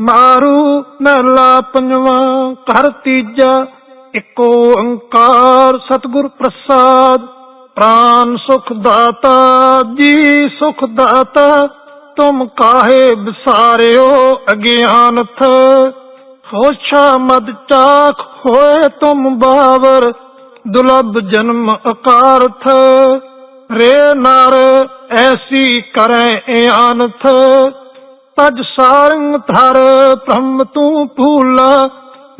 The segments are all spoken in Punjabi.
ਮਾਰੂ ਮਹਿਲਾ ਪੰਜਵਾਂ, ਘਰ ਤੀਜਾ, ਇਕੋ ਓੰਕਾਰ ਸਤਿਗੁਰ ਪ੍ਰਸਾਦ। ਪ੍ਰਾਨ ਸੁਖ ਦਾਤਾ, ਜੀ ਸੁਖ ਦਾਤਾ, ਤੁਮ ਕਾਹੇ ਵਿਸਾਰਿਓ ਅਗਿਆਨਥ। ਹੋਛਾ ਮਦ ਚਾਖ ਹੋਏ ਤੁਮ ਬਾਵਰ ਦੁਲਬ ਜਨਮ ਅਕਾਰਥ। ਰੇ ਨਰ ਐਸੀ ਕਰੈ ਇਆਨਥ। ਤਜ ਸਾਰੰਗ ਧਰ, ਬ੍ਰਹਮ ਤੂੰ ਭੂਲਾ।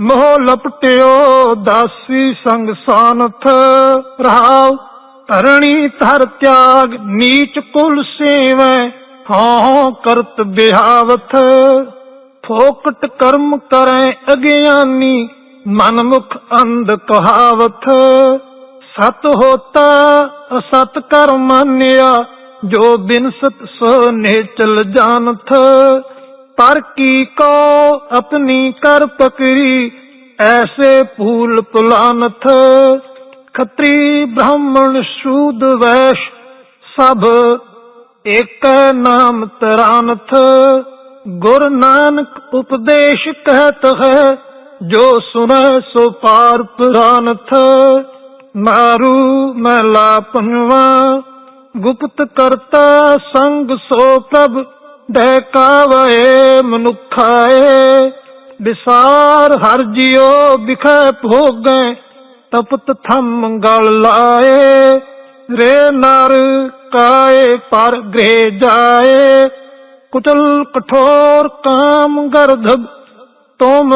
ਮੋਹ ਲਪਟਿਓ, ਦਾਸੀ ਸੰਗ ਸਾਨਥ ਰਹਾਉ। ਧਰਣੀ ਧਰ ਤਿਆਗ, ਨੀਚ ਕੁਲ ਸੇਵੈ। ਹਾਂ ਕਰਤ ਬਿਹਾਵਥ। ਫੋਕਟ ਕਰਮ ਕਰੈ ਅਗਿਆਨੀ ਮਨ ਮੁਖ ਅੰਧ ਕਹਾਵਥ। ਸਤ ਹੋਤਾ, ਅਸਤ ਕਰ ਮੰਨਿਆ ਜੋ ਬਿਨਸਤ ਸੋ ਨੇਚਲ ਜਾਣਥ, ਪਰ ਕੀ ਕੋ ਆਪਣੀ ਕਰ ਪਕਰੀ ਐਸੇ ਫੂਲ ਪੁਲਾਨਥ। ਖੱਤਰੀ ਬ੍ਰਾਹਮਣ ਸ਼ੂਦ ਵੈਸ਼, ਸਭ ਇਕ ਨਾਮ ਤਰਾਨਥ। ਗੁਰ ਨਾਨਕ ਉਪਦੇਸ਼ ਕਹਿਤ ਹੈ, ਜੋ ਸੁਨੈ ਸੋ ਪਾਰ ਪੁਰਾਨਥ। ਮਾਰੂ ਮਹਿਲਾ ਪੰਜਵਾ ਗੁਪਤ ਕਰਤਾ ਸੰਗ ਸੋ ਪ੍ਰਭ ਡੈ ਕਾਵੇ ਮਨੁਖਾਏ। ਵਿਸਾਰ ਹਰ ਜਿਉ ਬਿਖੈ ਭੋਗੈ, ਤਪਤ ਥੰਮ ਗਲ ਲਾਏ। ਰੇ ਨਰ ਕਾਏ ਪਰ ਗ੍ਰਹਿ ਜਾਏ। ਕੁਚਲ ਕਠੋਰ ਕਾਮ ਗਰਧਬ ਤੁਮ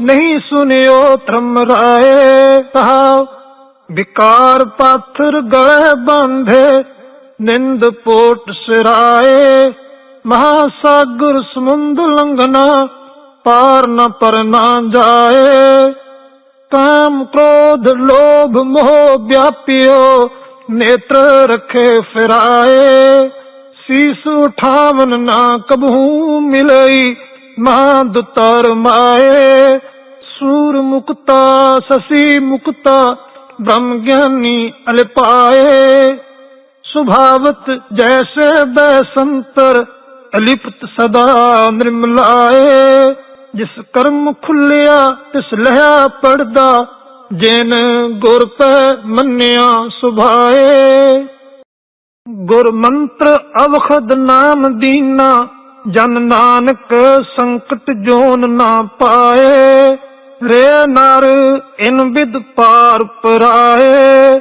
ਨਹੀਂ ਸੁਨਿਓ ਧਰਮ ਰਾਏ। ਕਹਾ ਵਿਕਾਰ ਪਾਥਰ ਗਲੇ ਬੰਧੇ ਨਿੰਦ ਪੋਟ ਸਿਰਾਏ, ਮਹਾਸਾਗਰ ਸਮੁੰਦ ਲੰਘਨਾ ਪਾਰ ਨ ਪਰ ਨਾ ਜਾਏ। ਕਾਮ ਕ੍ਰੋਧ ਲੋਭ ਮੋਹ ਵਿਆਪਿਓ, ਨੇਤਰ ਰਖੇ ਫਿਰਾਏ। ਸੀਸ ਉਠਾਵਨ ਨਾ ਕਬਹੂ ਮਿਲਈ ਮਾਂਦ ਦੁਤਰ ਮਾਏ। ਸੂਰ ਮੁਕਤਾ, ਸਸੀ ਮੁਕਤਾ, ਬ੍ਰਹਮ ਗਿਆਨੀ ਅਲਪਾਏ। ਸੁਭਾਵਤ ਜੈਸੇ ਬੈਸੰਤਰ ਅਲਿਪਤ ਸਦਾ ਨਿਰਮਲਾਏ। ਜਿਸ ਕਰਮ ਖੁੱਲਿਆ, ਤਿਸ ਲਹਿਆ ਪੜਦਾ, ਜਿਨ ਗੁਰ ਪੈ ਮੰਨਿਆ ਸੁਭਾਏ। ਗੁਰ ਮੰਤਰ ਅਵਖਦ ਨਾਮ ਦੀਨਾ, ਜਨ ਨਾਨਕ ਸੰਕਟ ਜੋਨ ਨਾ ਪਾਏ। ਰੇ ਨਰ ਇਨ ਵਿਦ ਪਾਰ ਪਰਾਏ।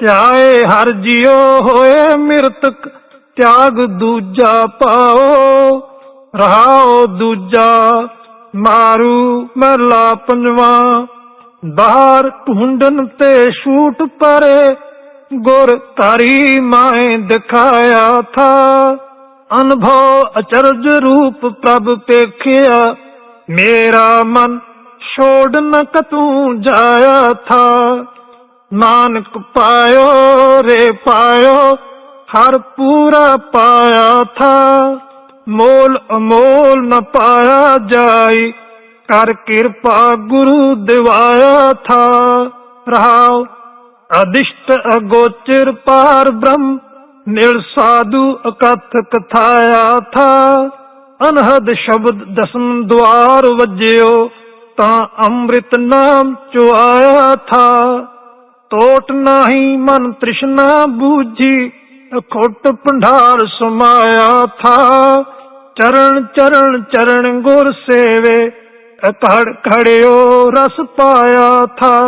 ਧਿਆਏ ਹਰ ਜਿਉ ਹੋਏ ਮਿਰਤਕ, ਤਿਆਗ ਦੂਜਾ ਪਾਓ, ਰਹਾਓ ਦੂਜਾ, ਮਾਰੂ ਮਹਲਾ ਪੰਜਵਾ। ਬਾਹਰ ਢੂੰਡਨ ਤੇ ਛੂਟ ਪਰੇ, ਗੁਰ ਤਾਰੀ ਮਾਏ ਦਿਖਾਇਆ ਥਾ। ਅਨਭਵ ਅਚਰਜ ਰੂਪ ਪ੍ਰਭ ਪੇਖਿਆ, ਮੇਰਾ ਮਨ ਛੋੜ ਨ ਕਤੂ ਜਾਇਆ ਥਾ। ਨਾਨਕ ਪਾਇਓ ਰੇ ਪਾਇਓ, ਹਰ ਪੂਰਾ ਪਾਇਆ ਥਾ। ਮੋਲ ਅਮੋਲ ਨ ਪਾਇਆ ਜਾਈ, ਕਰ ਕਿਰਪਾ ਗੁਰੂ ਦਿਵਾਇਆ ਥਾ। ਰਹਾਉ ਅਦਿਸ਼ਟ ਅਗੋਚਰ ਪਾਰ ਬ੍ਰਹਮ ਨਿਰ ਸਾਧੂ ਅਕਥ ਕਥਾਇਆ ਥਾ। ਅਨਹਦ ਸ਼ਬਦ ਦਸਮ ਦਵਾਰ ਵਜਿਓ, ਤਾਂ ਅੰਮ੍ਰਿਤ ਨਾਮ ਚੁਆਇਆ ਥਾ। ਟੋਟ ਨਾਹੀ ਮਨ ਤ੍ਰਿਸ਼ਨਾ ਬੂਝੀ, ਅਖੋਟ ਪੰਡਾਰ ਸਮਾਇਆ ਥਾ। ਚਰਨ ਚਰਨ ਚਰਨ ਗੁਰ ਸੇਵੇ ਅਕੜ ਖੜਿਓ ਰਸ ਪਾਇਆ ਥਾ।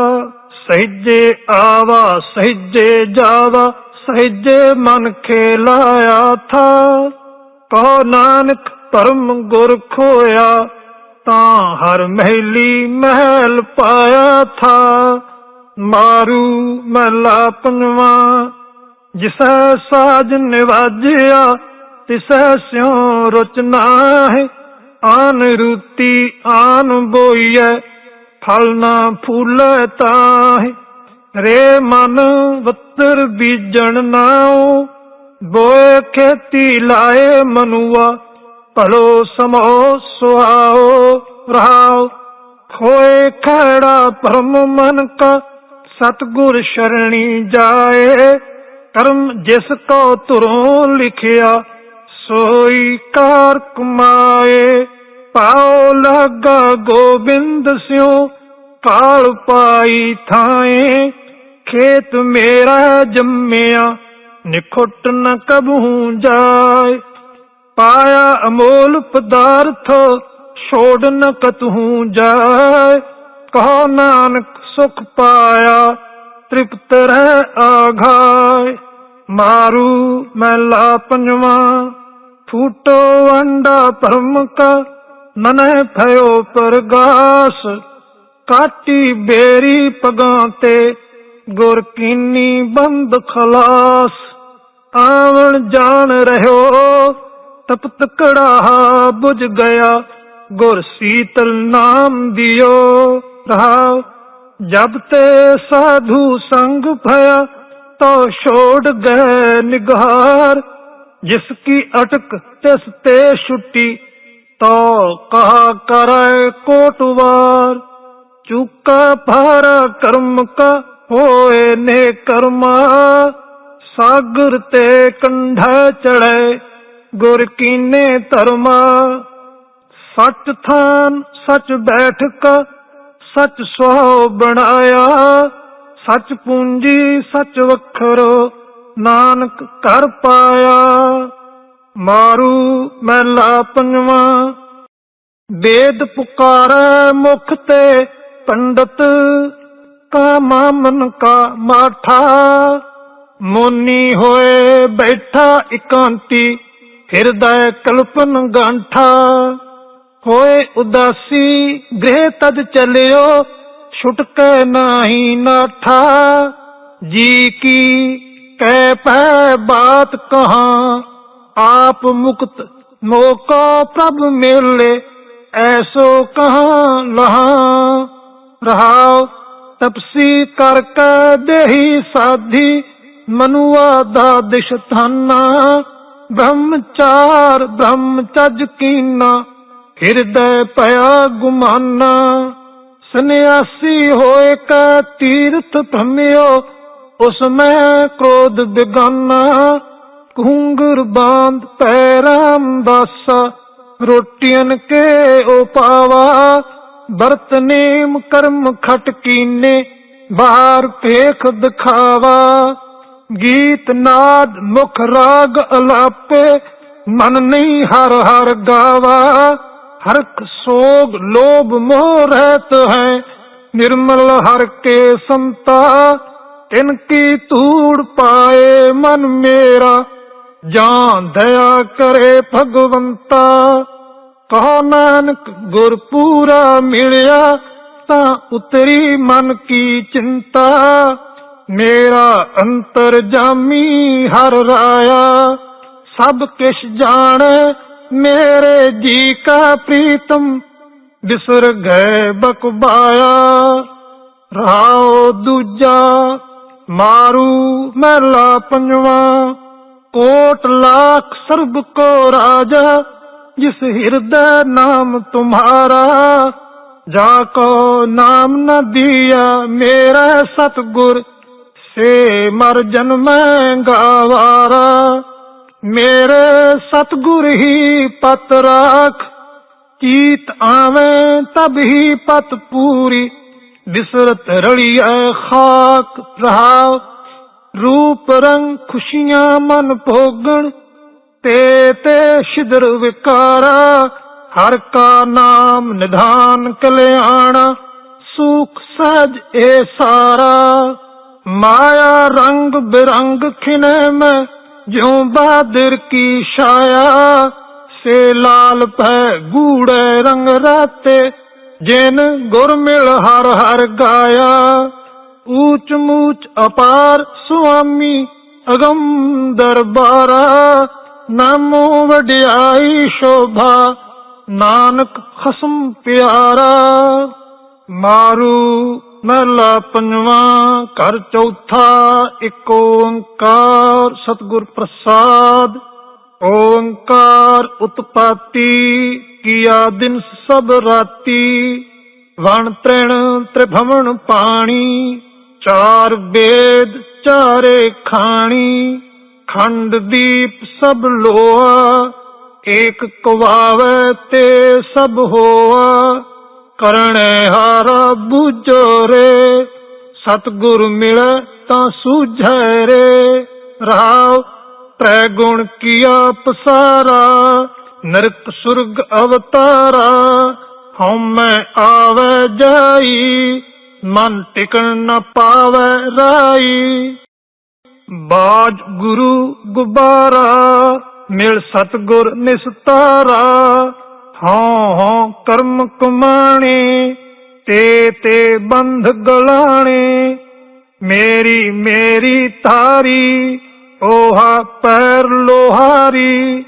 ਸਹਿਜੇ ਆਵਾ, ਸਹਿਜੇ ਜਾਵਾ, ਸਹਿਜੇ ਮਨ ਖੇਲਾਇਆ ਥਾ। ਕਹੋ ਨਾਨਕ ਪਰਮ ਗੁਰ ਖੋਇਆ, ਤਾਂ ਹਰ ਮਹਿਲੀ ਮਹਿਲ ਪਾਇਆ ਥਾ। ਮਾਰੂ ਮਹਲਾ ਪੰਜਵਾ ਜਿਸੈ ਸਾਜ ਨਿਵਾਜਿਆ, ਤਿਸੈ ਸਿਉ ਰਚਨਾ ਹੈ ਆਨ ਰੂਤੀ ਆਨ ਬੋਈਐ, ਫਲ ਨਾ ਫੂਲੈ ਤਾਹੇ। ਰੇ ਮਨ ਵਤਰ ਬੀਜਣ ਨਾਉ, ਬੋਏ ਖੇਤੀ ਲਾਏ ਮਨੁਆ, ਭਲੋ ਸਮੋ ਸੁਆਓ ਰਹਾਉ ਹੋਏ ਖੜਾ ਪਰਮ ਮਨ ਕਾ ਸਤਗੁਰ ਸ਼ਰਣੀ ਜਾਏ, ਕਰਮ ਜਿਸ ਕੋ ਤੁਰੋਂ ਲਿਖਿਆ, ਸੋਈ ਕਾਰ ਕਮਾਏ। ਪਾਉ ਲਗਾ ਗੋਬਿੰਦ ਸਿਉ ਕਾਲ ਪਾਈ ਥਾਏ। ਖੇਤ ਮੇਰਾ ਜੰਮਿਆ, ਨਿਖੁੱਟ ਨ ਕਬਹੂ ਜਾਏ। ਪਾਇਆ ਅਮੋਲ ਪਦਾਰਥ, ਛੋੜ ਨ ਕਤਹੂ ਜਾਏ। ਕਹੋ ਨਾਨਕ ਸੁਖ ਪਾਇਆ, ਤ੍ਰਿਪਤ ਰਹਿ ਆਘਾਏ। ਮਾਰੂ ਮਹਿਲਾ ਪੰਜਵਾ, ਫੂਟੋ ਅੰਡਾ ਪਰਮ ਕਾ ਮਨੈ ਭਇਓ ਪਰਗਾਸ। ਕਾਟੀ ਬੇਰੀ ਪਗਾਂ ਤੇ, ਗੁਰ ਕੀਨੀ ਬੰਦ ਖਲਾਸ। ਆਵਣ ਜਾਣ ਰਹਿਓ, ਤਪਤ ਕੜਾਹਾ ਬੁਝ ਗਿਆ, ਗੁਰ ਸੀਤਲ ਨਾਮ ਦਿਓ। ਰਹਾਉ ਜਬ ਤੇ ਸਾਧੂ ਸੰਗ ਭਇਆ, ਤੋ ਛੋੜ ਗਏ ਨਿਗਾਰ। ਜਿਸ ਕੀ ਅਟਕ ਤਿਸ ਤੇ ਛੁੱਟੀ, ਤੋ ਕਹਾ ਕਰੈ ਕੋਟਵਾਰ ਚੁਕਾ ਭਾਰਾ ਕਰਮ ਕਾ ਹੋਏ ਨੇ ਕਰਮਾ। ਸਾਗਰ ਤੇ ਕੰਢਾ ਚੜੈ ਗੁਰ ਕੀਨੇ ਧਰਮਾ। ਸੱਚ ਥਾਨ ਸੱਚ ਬੈਠਕ ਸੱਚ ਸੁਹਾਉ ਬਣਾਇਆ, ਸੱਚ ਪੂੰਜੀ, ਸੱਚ ਵਖਰੋ ਨਾਨਕ ਕਰ ਪਾਇਆ। ਮਾਰੂ ਮਹਿਲਾ ਪੰਜਵਾ, ਵੇਦ ਪੁਕਾਰੈ ਮੁਖ ਤੇ ਪੰਡਤ ਕਾ ਮਾਮਨ ਕਾ ਮਾਠਾ। ਮੋਨੀ ਹੋਏ ਬੈਠਾ ਇਕਾਂਤੀ, ਹਿਰਦੈ ਕਲਪਨ ਗਾਂਠਾ। ਹੋਏ ਉਦਾਸੀ, ਗ੍ਰਹਿ ਤਦ ਚਲਿਓ, ਛੁਟਕੈ ਨਾਹੀ ਨਾਠਾ ਜੀ ਕੀ ਕਹਿ ਪੈ ਬਾਤ ਕਹਾਂ, ਆਪ ਮੁਕਤ ਮੋਕੋ ਪ੍ਰਭ ਮਿਲੇ, ਐਸੋ ਕਹਾ ਲਹਾ। ਰਹਾਉ ਤਪਸੀ ਕਰ ਕੇ ਦੇਹੀ ਸਾਧੀ, ਮਨੁਆ ਦਾ ਦਿਸ਼ ਥਾਨਾ ਬ੍ਰਹਮਚਾਰ ਬ੍ਰਹਮਚਜ ਕੀਨਾ ਹਿਰਦੈ ਭਇਆ ਗੁਮਾਨਾ, ਸਨਿਆਸੀ ਹੋਏ ਕਾ ਤੀਰਥ ਭ੍ਰਮਿਓ, ਉਸ ਮੈਂ ਕ੍ਰੋਧ ਬਿਗਾਨਾ ਕੁੰਗਰ ਬਾਂਧ ਪੈਰਾਮ ਦਾਸਾ ਰੋਟੀਆਂ ਕੇ ਉਪਾਵਾ ਬਰਤ ਨੇਮ ਕਰਮ ਖਟ ਕੀਨੇ, ਬਾਹਰ ਭੇਖ ਦਿਖਾਵਾ। ਗੀਤ ਨਾਦ ਮੁਖ ਰਾਗ ਅਲਾਪੇ, ਮਨ ਨਹੀਂ ਹਰ ਹਰ ਗਾਵਾ। ਹਰਖ ਸੋਗ ਲੋਭ ਮੋਹ ਰਹਿਤ ਹੈ। ਨਿਰਮਲ ਹਰ ਕੇ ਸੰਤਾ, ਤਿਨ ਕੀ ਧੂੜ ਪਾਏ ਮਨ ਮੇਰਾ। ਜਾਂ ਦਇਆ ਕਰੇ ਭਗਵੰਤਾ। ਕਹੋ ਨਾਨਕ ਗੁਰ ਪੂਰਾ ਮਿਲਿਆ, ਤਾਂ ਉਤਰੀ ਮਨ ਕੀ ਚਿੰਤਾ। ਮੇਰਾ ਅੰਤਰ ਜਾਮੀ ਹਰ ਰਾਇਆ, ਸਭ ਕਿਛ ਜਾਣੈ ਮੇਰੇ ਜੀ ਕਾ ਪ੍ਰੀਤਮ, ਬਿਸਰ ਗਏ ਬਕਬਾਇਆ। ਰਾਉ ਦੂਜਾ, ਮਾਰੂ ਮਹਿਲਾ ਪੰਜਵਾ। ਕੋਟ ਲਾਖ ਸਰਬ ਕੋ ਰਾਜਾ, ਜਿਸ ਹਿਰਦੈ ਨਾਮ ਤੁਮਾਰਾ। ਜਾ ਕੋ ਨਾਮ ਨ ਦਿਆ ਮੇਰਾ ਸਤਗੁਰ, ਸੇ ਮਰ ਜਨਮੈ ਗਾਵਾਰਾ। ਮੇਰੇ ਸਤਗੁਰ ਹੀ ਪਤ ਰਾਖ, ਕੀਤ ਆਵੇਂ ਤਬ ਹੀ ਪਤ ਪੂਰੀ, ਬਿਸਰਤ ਰੜੀਐ ਖਾਕ ਰਹਾਉ, ਰੂਪ ਰੰਗ ਖੁਸ਼ੀਆਂ ਮਨ ਭੋਗਣ, ਤੇ ਤੇ ਸ਼ਿਦਰ ਵਿਕਾਰਾ, ਹਰ ਕਾ ਨਾਮ ਨਿਧਾਨ ਕਲਿਆਣਾ, ਸੁਖ ਸਜ ਏ ਸਾਰਾ, ਮਾਇਆ ਰੰਗ ਬਿਰੰਗ ਖਿਨੇ ਮੈਂ ਜਿਉ ਬਹਾਦਰ ਕੀ ਛਾਇਆ, ਸੇ ਲਾਲ ਪੈ ਗੂੜੇ ਰੰਗ ਰਾਤੇ, ਜਿਨ ਗੁਰ ਮਿਲ ਹਰ ਹਰ ਗਾਇਆ। ਊਚ ਮੂਚ ਅਪਾਰ ਸੁਆਮੀ ਅਗੰਮ ਦਰਬਾਰਾ, ਨਾਮੋ ਵਡਿਆਈ ਸ਼ੋਭਾ, ਨਾਨਕ ਖਸਮ ਪਿਆਰਾ। ਮਾਰੂ ਮਹਲਾ ਪੰਜਵਾ, ਘਰ ਚੌਥਾ, ਇੱਕ ਓੰਕਾਰ, ਸਤਿਗੁਰ ਪ੍ਰਸਾਦ। ਓੰਕਾਰ ਉਤਪਾਤੀ, ਕੀਆ ਦਿਨ ਸਭ ਰਾਤੀ। ਵਣ ਤ੍ਰਿਣ ਤ੍ਰਿਭਵਨ ਪਾਣੀ, ਚਾਰ ਵੇਦ ਚਾਰੇ ਖਾਣੀ। ਖੰਡ ਦੀਪ ਸਭ ਲੋਆ, ਏਕ ਕਵਾਵੇ ਤੇ ਸਭ ਹੋਆ। ਕਰਣੇ ਹਾਰਾ ਬੁਝੋ ਰੇ ਸਤਗੁਰ ਮਿਲੈ ਤਾਂ ਸੂਝੈ ਰੇ ਰਹਾਉ ਤ੍ਰੈ ਗੁਣ ਕੀਆ ਪਸਾਰਾ ਨਰਕ ਸੁਰਗ ਅਵਤਾਰਾ। ਹਉਮੈ ਆਵੇ ਜਾਈ, ਮਨ ਟਿਕਣ ਨਾ ਪਾਵੇ ਰਾਈ। ਬਾਜ ਗੁਰੂ ਗੁਬਾਰਾ, ਮਿਲ ਸਤਗੁਰ ਨਿਸਤਾਰਾ। ਹਾਂ ਹਾਂ, ਕਰਮ ਕਮਾਣੇ, ਤੇ ਤੇ ਬੰਧ ਗਲਾਣੇ। ਮੇਰੀ ਮੇਰੀ ਤਾਰੀ ਓਹਾ ਪੈਰ ਲੋਹਾਰੀ,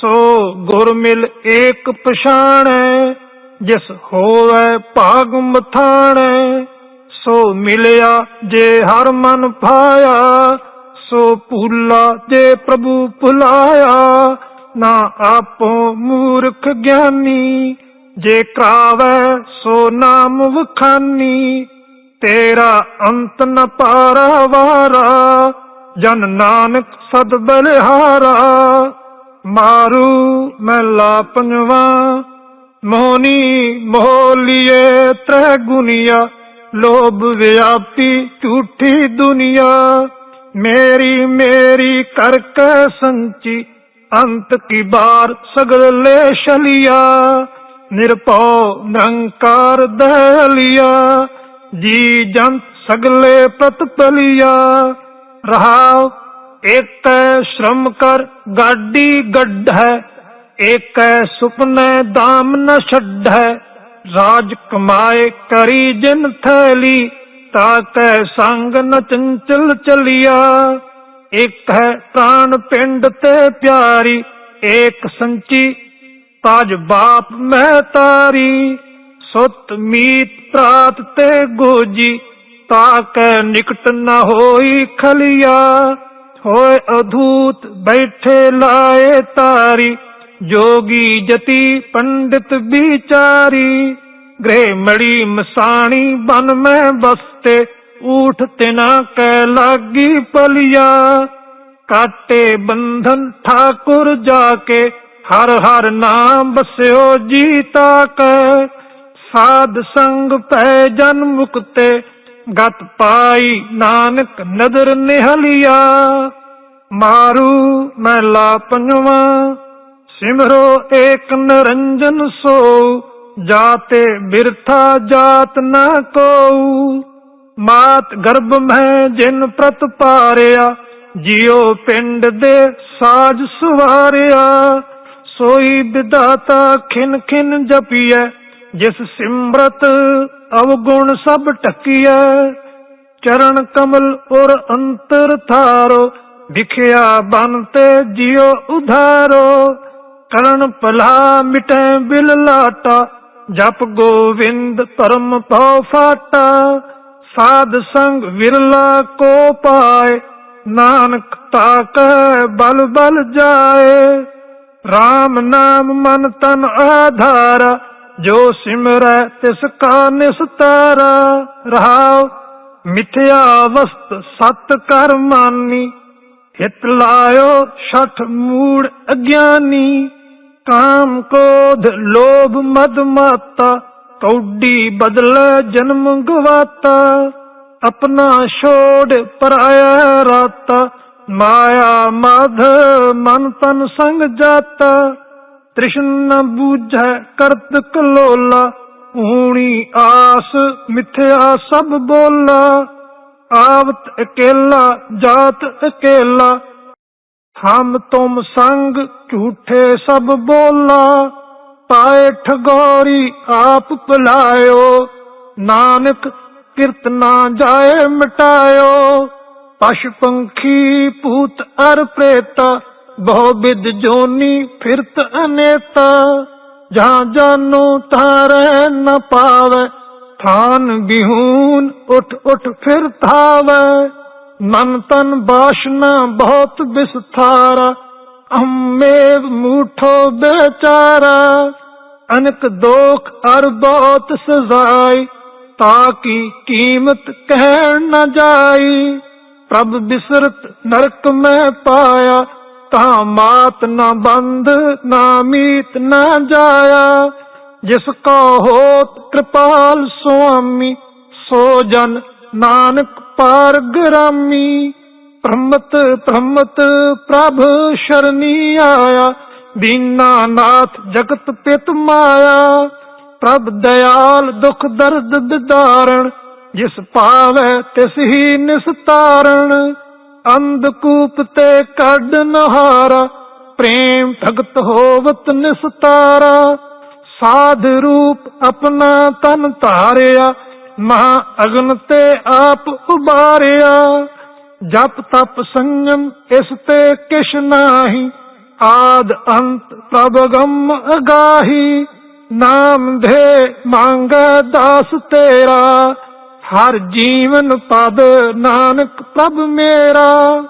ਸੋ ਗੁਰ ਮਿਲ ਏਕ ਪਛਾਣੈ, ਜਿਸ ਹੋਵੇ ਭਾਗ ਮਥਾਣੈ। ਸੋ ਮਿਲਿਆ ਜੇ ਹਰ ਮਨ ਭਾਇਆ, ਸੋ ਭੁੱਲਾ ਜੇ ਪ੍ਰਭੂ ਭੁਲਾਇਆ। ਨਾ ਆਪੋ ਮੂਰਖ ਗਿਆਨੀ, ਜੇ ਕਰਾਵੇ ਸੋ ਨਾਮ ਵਖਾਨੀ। ਤੇਰਾ ਅੰਤ ਨ ਪਾਰਾਵਾਰਾ ਜਨ ਨਾਨਕ ਸਦ ਬਲਿਹਾਰਾ। ਮਾਰੂ ਮਹਿਲਾ ਪੰਜਵਾ ਮੋਹਨੀ ਮੋਹਲੀਏ ਤ੍ਰੈ ਗੁਨੀਆ ਲੋਭ ਵਿਆਪੀ ਝੂਠੀ ਦੁਨੀਆ, ਮੇਰੀ ਮੇਰੀ ਕਰ ਕੇ ਸੰਚੀ। ਅੰਤ ਕੀ ਬਾਰ ਸਗਲ ਲੈ ਛਲਿਆ ਨਿਰਭਉ ਨਿਰੰਕਾਰ ਦਹਲਿਆ। ਜੀ ਜੰਤ ਸਗਲੇ ਪ੍ਰਤਪਲਿਆ। ਰਹਾਉ ਇੱਕ ਸ਼ਰਮ ਕਰ ਗਾਡੀ ਗੱਡ ਹੈ ਏਕ ਸੁਪਨੇ ਦਾਮ ਨ ਛੱਡੈ। ਰਾਜ ਕਮਾਏ ਕਰੀ ਜਿਨ ਥੈਲੀ ਤਾਕੈ ਸੰਗ ਨ ਚੰਚਲ ਚਲਿਆ। ਇੱਕ ਹੈ ਪ੍ਰਾਣ ਪਿੰਡ ਤੇ ਪਿਆਰੀ ਏਕ ਸੰਚੀ, ਤਾਜ ਬਾਪ ਮੈਂ ਤਾਰੀ। ਸੁਤ ਮੀਤ ਪ੍ਰਾਤ ਤੇ ਗੋਜੀ ਤਾਕੈ ਨਿਕਟ ਨ ਹੋਈ ਖਲਿਆ। ਹੋਏ ਅਧੂਤ ਬੈਠੇ ਲਾਏ ਤਾਰੀ, ਜੋਗੀ ਜਤੀ ਪੰਡਿਤ ਵਿਚਾਰੀ। ਗ੍ਰਹਿ ਮੜੀ ਮਸਾਣੀ ਬਨ ਮੈਂ ਬਸਤੇ ਊਠ ਤਿਨਾ ਕੈ ਲਾਗੀ ਪਲਿਆ, ਕਾਟੇ ਬੰਧਨ ਠਾਕੁਰ ਜਾ ਕੇ ਹਰ ਹਰ ਨਾਮ ਬਸਿਓ ਜੀਤਾ ਕੈ। ਸਾਧ ਸੰਗ ਪੈ ਜਨ ਮੁਕਤੇ, ਗਤ ਪਾਈ ਨਾਨਕ ਨਦਰ ਨਿਹਲਿਆ। ਮਾਰੂ ਮਹਿਲਾ ਪੰਜਵਾ ਸਿਮਰੋ ਏਕ ਨਿਰੰਜਨ ਸੋ, ਜਾਤੇ ਬਿਰਥਾ ਜਾਤ ਨਾ ਕੋਉ ਮਾਤ ਗਰਭ ਮੈਂ ਜਿਨ ਪ੍ਰਤ ਪਾਰਿਆ, ਜਿਉ ਪਿੰਡ ਦੇ ਸਾਜ ਸੁਵਾਰਿਆ। ਸੋਈ ਵਿਦਾਤਾ ਖਿਨ ਖਿਨ ਜਪੀਐ, ਜਿਸ ਸਿਮਰਤ ਅਵਗੁਣ ਸਭ ਟਕੀਐ ਚਰਨ ਕਮਲ ਔਰ ਅੰਤਰ ਥਾਰੋ, ਵਿਖਿਆ ਬਨ ਤੇ ਜਿਉ ਉਧਾਰੋ। ਕਰਨ ਭਲਾ ਮਿਟੈ ਬਿਲ ਲਾਟਾ, ਜਪ ਗੋਵਿੰਦ ਪਰਮ ਭਉ ਫਾਟਾ। ਸਾਧ ਸੰਗ ਵਿਰਲਾ ਕੋ ਪਾਏ, ਨਾਨਕ ਤਾਕੈ ਬਲ ਬਲ ਜਾਏ। RAM ਨਾਮ ਮਨ ਤਨ ਆਧਾਰ, ਜੋ ਸਿਮਰੈ ਤਿਸ ਕਾ ਨਿਸਤਾਰਾ ਰਹਾਉ ਮਿਥਿਆ ਵਸਤ ਸਤ ਕਰ ਮਾਨੀ, ਹਿਤ ਲਾਇਓ ਛਠ ਮੂੜ ਅਗਿਆਨੀ। ਕਾਮ ਕੋਧ ਲੋਭ ਮਦ ਮਾਤਾ ਕੌਡੀ ਬਦਲੇ ਜਨਮ ਗਵਾਤਾ, ਆਪਣਾ ਛੋੜ ਪਰਾਇਆ ਰਾਤਾ। ਮਾਇਆ ਮਧ ਮਨ ਤਨ ਸੰਗ ਜਾਤਾ, ਤ੍ਰਿਸ਼ਨ ਨ ਬੂਝੈ ਕਰਤ ਕਲੋਲਾ। ਊਣੀ ਆਸ ਮਿਥਿਆ ਸਭ ਬੋਲਾ, ਆਵਤ ਅਕੇਲਾ, ਜਾਤ ਅਕੇਲਾ। ਹਮ ਤੁਮ ਸੰਗ ਝੂਠੇ ਸਭ ਬੋਲਾ। ਪਾਏ ਠਗੋਰੀ ਆਪ ਭੁਲਾਇਓ। ਨਾਨਕ ਕਿਰਤ ਨਾ ਜਾਏ ਮਿਟਾਇਓ। ਪਸ਼ ਪੰਖੀ ਭੂਤ ਅਰ ਪ੍ਰੇਤਾ, ਬਹੁ ਬਿਦ ਜੋਨੀ ਫਿਰਤ ਅਨੇਤਾ। ਜਾਂ ਜਾਨੋ ਤਾਰੇ ਨ ਪਾਵੇ, ਥਾਨ ਬਿਹੂਨ ਉਠ ਉਠ ਫਿਰ ਥਾਵੇ ਮਨ ਤਨ ਬਾਸ਼ਨਾ ਬਹੁਤ ਵਿਸਥਾਰਾ ਅਮੇਵ ਮੂਠੋ ਬੇਚਾਰਾ। ਅਨਕ ਦੋਖ ਅਰ ਬਹੁਤ ਸਜ਼ਾਈ, ਤਾਕੀ ਕੀਮਤ ਕਹਿਣ ਨ ਜਾਈ। ਪ੍ਰਭ ਬਿਸਰਤ ਨਰਕ ਮੈਂ ਪਾਇਆ, ਤਾਂ ਮਾਤ ਨਾ ਬੰਧ ਨਾ ਮੀਤ ਨਾ ਜਾਇਆ। ਜਿਸ ਕੋ ਹੋਤ ਕਿਰਪਾਲ ਸੁਆਮੀ, ਸੋ ਜਨ ਨਾਨਕ ਪਾਰ ਗਰਾਮੀ ਪ੍ਰਮਤ ਪ੍ਰਮਤ ਪ੍ਰਭ ਸ਼ਰਨੀ ਆਇਆ ਦੀਨਾ ਜਗਤ ਪਿਤ ਮਾਇਆ, ਪ੍ਰਭ ਦਇਆਲ ਦੁਖ ਦਰਦ ਬਿਦਾਰਣ ਜਿਸ ਪਾਵੈ ਤਿਸ ਹੀ ਨਿਸਤਾਰਣ। ਅੰਧਕੂਪ ਤੇ ਕੱਢ ਨਹਾਰਾ, ਪ੍ਰੇਮ ਭਗਤ ਹੋਵਤ ਨਿਸਤਾਰਾ। ਸਾਧ ਰੂਪ ਆਪਣਾ ਤਨ ਧਾਰਿਆ, ਮਹਾ ਅਗਨ ਤੇ ਆਪ ਉਬਾਰਿਆ। ਜਪ ਤਪ ਸੰਜਮ ਇਸ ਤੇ ਕਿਛ ਨਾਹੀ ਆਦ ਅੰਤ ਪ੍ਰਭ ਗਮ ਅਗਾਹੀ, ਨਾਮ ਦੇ ਮੰਗ ਦਾਸ ਤੇਰਾ, ਹਰ ਜੀਵਨ ਪਦ ਨਾਨਕ ਪ੍ਰਭ ਮੇਰਾ।